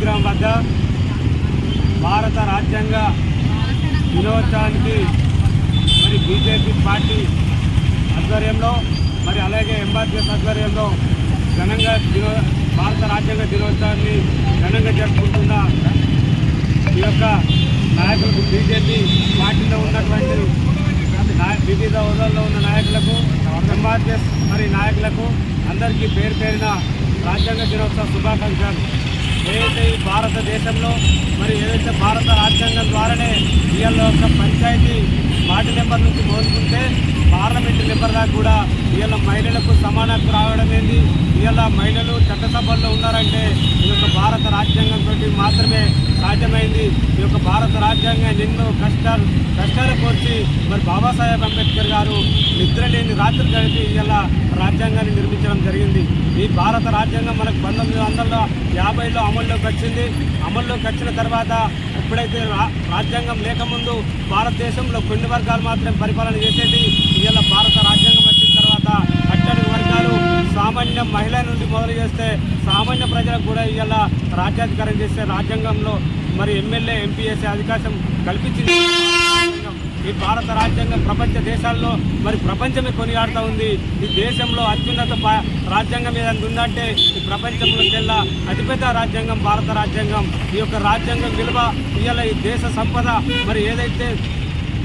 వద్ద భారత రాజ్యాంగ దినోత్సవానికి మరి బీజేపీ పార్టీ ఆధ్వర్యంలో మరి అలాగే ఎంఆర్పిఎస్ ఆధ్వర్యంలో ఘనంగా దినో భారత రాజ్యాంగ దినోత్సవాన్ని ఘనంగా జరుపుకుంటున్న ఈ యొక్క నాయకులకు బీజేపీ పార్టీలో ఉన్నటువంటి వివిధ హోదాల్లో ఉన్న నాయకులకు ఎంఆర్పిఎస్ మరి నాయకులకు అందరికీ పేరు పేరిన రాజ్యాంగ దినోత్సవ శుభాకాంక్షలు. ఏదైతే ఈ భారతదేశంలో మరి ఏదైతే భారత రాజ్యాంగం ద్వారానే ఇవాళ యొక్క పంచాయతీ వార్డు నెంబర్ నుంచి కోరుకుంటే పార్లమెంటు నెంబర్ దాకా కూడా ఇవాళ మహిళలకు సమానత్వం రావడం ఏంది? ఇవాళ మహిళలు చట్టసభల్లో ఉన్నారంటే భారత రాజ్యాంగం తోటి మాత్రమే సాధ్యమైంది. ఈ యొక్క భారత రాజ్యాంగం ఎన్నో కష్టాలు కష్టాలు కోర్చి మరి బాబాసాహెబ్ అంబేద్కర్ గారు నిద్ర లేని రాత్రి గడిపి ఇలా రాజ్యాంగాన్ని నిర్మించడం జరిగింది. ఈ భారత రాజ్యాంగం మనకు పంతొమ్మిది వందల యాభైలో అమల్లోకి వచ్చింది. అమల్లోకి వచ్చిన తర్వాత ఎప్పుడైతే రా రాజ్యాంగం లేకముందు భారతదేశంలో కొన్ని వర్గాలు మాత్రం పరిపాలన చేసేది ఇలా భారత వాళ్ళకు కూడా ఇవాళ రాజ్యాధికారం చేసే రాజ్యాంగంలో మరి ఎమ్మెల్యే ఎంపీ చేసే అవకాశం కల్పించింది. ఈ భారత రాజ్యాంగం ప్రపంచ దేశాల్లో మరి ప్రపంచమే కొనియాడుతూ ఉంది. ఈ దేశంలో అత్యున్నత రాజ్యాంగం ఏదైనా ఉందంటే ఈ ప్రపంచంలోకెల్లా అతిపెద్ద రాజ్యాంగం భారత రాజ్యాంగం. ఈ యొక్క రాజ్యాంగం విలువ ఇవాళ ఈ దేశ సంపద. మరి ఏదైతే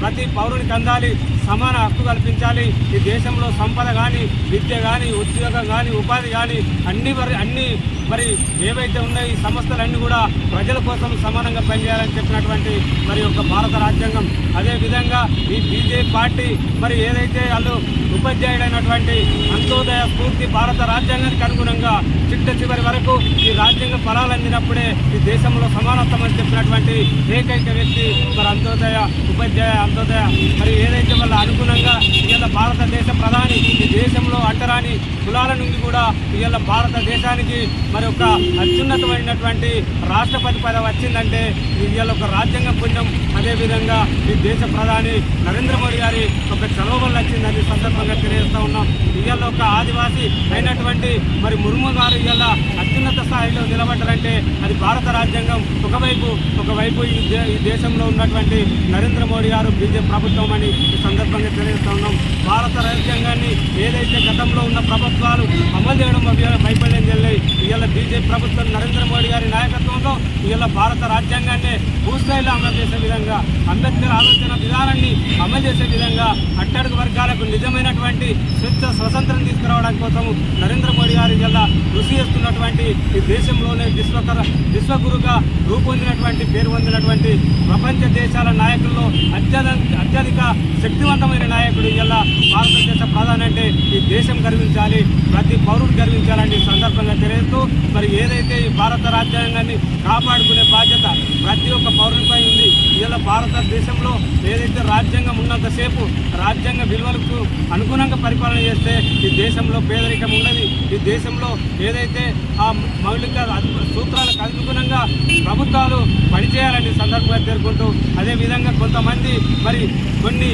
ప్రతి పౌరునికి అందాలి సమాన హక్కు కల్పించాలి. ఈ దేశంలో సంపద కానీ విద్య కానీ ఉద్యోగం కానీ ఉపాధి కానీ అన్ని మరి అన్ని మరి ఏవైతే ఉన్నాయో ఈ సంస్థలన్నీ కూడా ప్రజల కోసం సమానంగా పనిచేయాలని చెప్పినటువంటి మరి యొక్క భారత రాజ్యాంగం. అదేవిధంగా ఈ బీజేపీ పార్టీ మరి ఏదైతే వాళ్ళు ఉపాధ్యాయుడైనటువంటి అంత్యోదయ స్ఫూర్తి భారత రాజ్యాంగానికి అనుగుణంగా చిట్ట చివరి వరకు ఈ రాజ్యాంగ ఫలాలందినప్పుడే ఈ దేశంలో సమానత్వం అని చెప్పినటువంటి ఏకైక వ్యక్తి మరి అంత్యోదయ ఉపాధ్యాయ అంత్యోదయ మరి ఏదైతే వాళ్ళ అనుగుణంగా ఇవాళ భారతదేశ ప్రధాని ఈ దేశంలో అంటరాని కులాల నుండి కూడా ఇవాళ భారతదేశానికి మరి ఒక అత్యున్నతమైనటువంటి రాష్ట్రపతి పదవి వచ్చిందంటే ఇవాళ ఒక రాజ్యాంగ పుణ్యం. అదేవిధంగా ఈ దేశ ప్రధాని నరేంద్ర మోడీ గారి ఒక చొరవ వల్ల సందర్భంగా తెలియజేస్తా ఉన్నాం. ఇవాళ ఒక ఆదివాసి అయినటువంటి మరి ముర్ము గారు ఇవాళ అత్యున్నత స్థాయిలో నిలబడ్డారంటే అది భారత రాజ్యాంగం ఒకవైపు ఒకవైపు ఈ ఈ దేశంలో ఉన్నటువంటి నరేంద్ర మోడీ గారు బీజేపీ ప్రభుత్వం అని ఈ సందర్భంగా తెలియజేస్తా ఉన్నాం. భారత రాజ్యాంగాన్ని ఏదైతే గతంలో ఉన్న ప్రభుత్వాలు అమలు చేయడం ఇవాళ వైఫల్యం చెల్లాయి ఇవాళ బీజేపీ ప్రభుత్వం నరేంద్ర మోడీ గారి నాయకత్వంలో ఇవాళ భారత రాజ్యాంగాన్ని పూర్తిస్థాయిలో అమలు చేసే విధంగా అంబేద్కర్ ఆలోచన విధానాన్ని అమలు చేసే విధంగా అట్టడుగు వర్గాలకు నిజమైనటువంటి స్వచ్ఛ స్వతంత్రం తీసుకురావడం కోసం నరేంద్ర మోడీ గారి జిల్లా కృషి చేస్తున్నటువంటి ఈ దేశంలోనే విశ్వకర విశ్వగురుగా రూపొందినటువంటి పేరు పొందినటువంటి ప్రపంచ దేశాల నాయకుల్లో అత్యధిక అత్యధిక శక్తివంతమైన నాయకుడు ఇలా భారతదేశ ప్రధాని అంటే ఈ దేశ దేశం గర్వించాలి ప్రతి పౌరుడు గర్వించాలని సందర్భంగా తెలియజేస్తూ మరి ఏదైతే ఈ భారత రాజ్యాంగాన్ని కాపాడుకునే బాధ్యత ప్రతి ఒక్క పౌరునిపై ఉంది ఇలా భారతదేశంలో ఏదైతే రాజ్యాంగం ఉన్నంతసేపు రాజ్యాంగ విలువలకు అనుగుణంగా పరిపాలన చేస్తే ఈ దేశంలో పేదరికం ఉన్నది ఈ దేశంలో ఏదైతే ఆ మౌలిక సూత్రాలకు అనుగుణంగా ప్రభుత్వాలు పనిచేయాలని సందర్భంగా పేర్కొంటూ అదేవిధంగా కొంతమంది మరి కొన్ని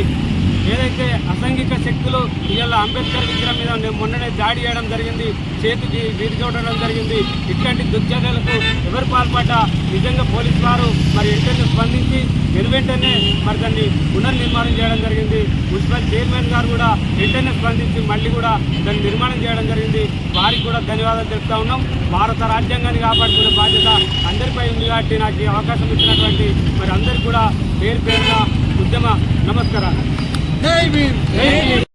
ఏదైతే అసంఘిక శక్తులు ఇవాళ అంబేద్కర్ విగ్రహం మీద నేను మొన్ననే దాడి చేయడం జరిగింది చేతికి విరిగొట్టడం జరిగింది. ఇట్లాంటి దుర్చర్యలకు ఎవరు పాల్పడ్డా? నిజంగా పోలీసు వారు మరి వెంటనే స్పందించి వెనువెంటనే మరి దాన్ని పునర్నిర్మాణం చేయడం జరిగింది. మున్సిపల్ చైర్మన్ గారు కూడా వెంటనే స్పందించి మళ్ళీ కూడా దాన్ని నిర్మాణం చేయడం జరిగింది. వారికి కూడా ధన్యవాదాలు తెలుపుతా ఉన్నాం. భారత రాజ్యాంగాన్ని కాపాడుకునే బాధ్యత అందరిపై ఉంది కాబట్టి నాకు అవకాశం ఇచ్చినటువంటి మరి అందరికీ కూడా పేరు పేరున ఉద్యమ నమస్కారాలు. Hey, baby. Hey, baby.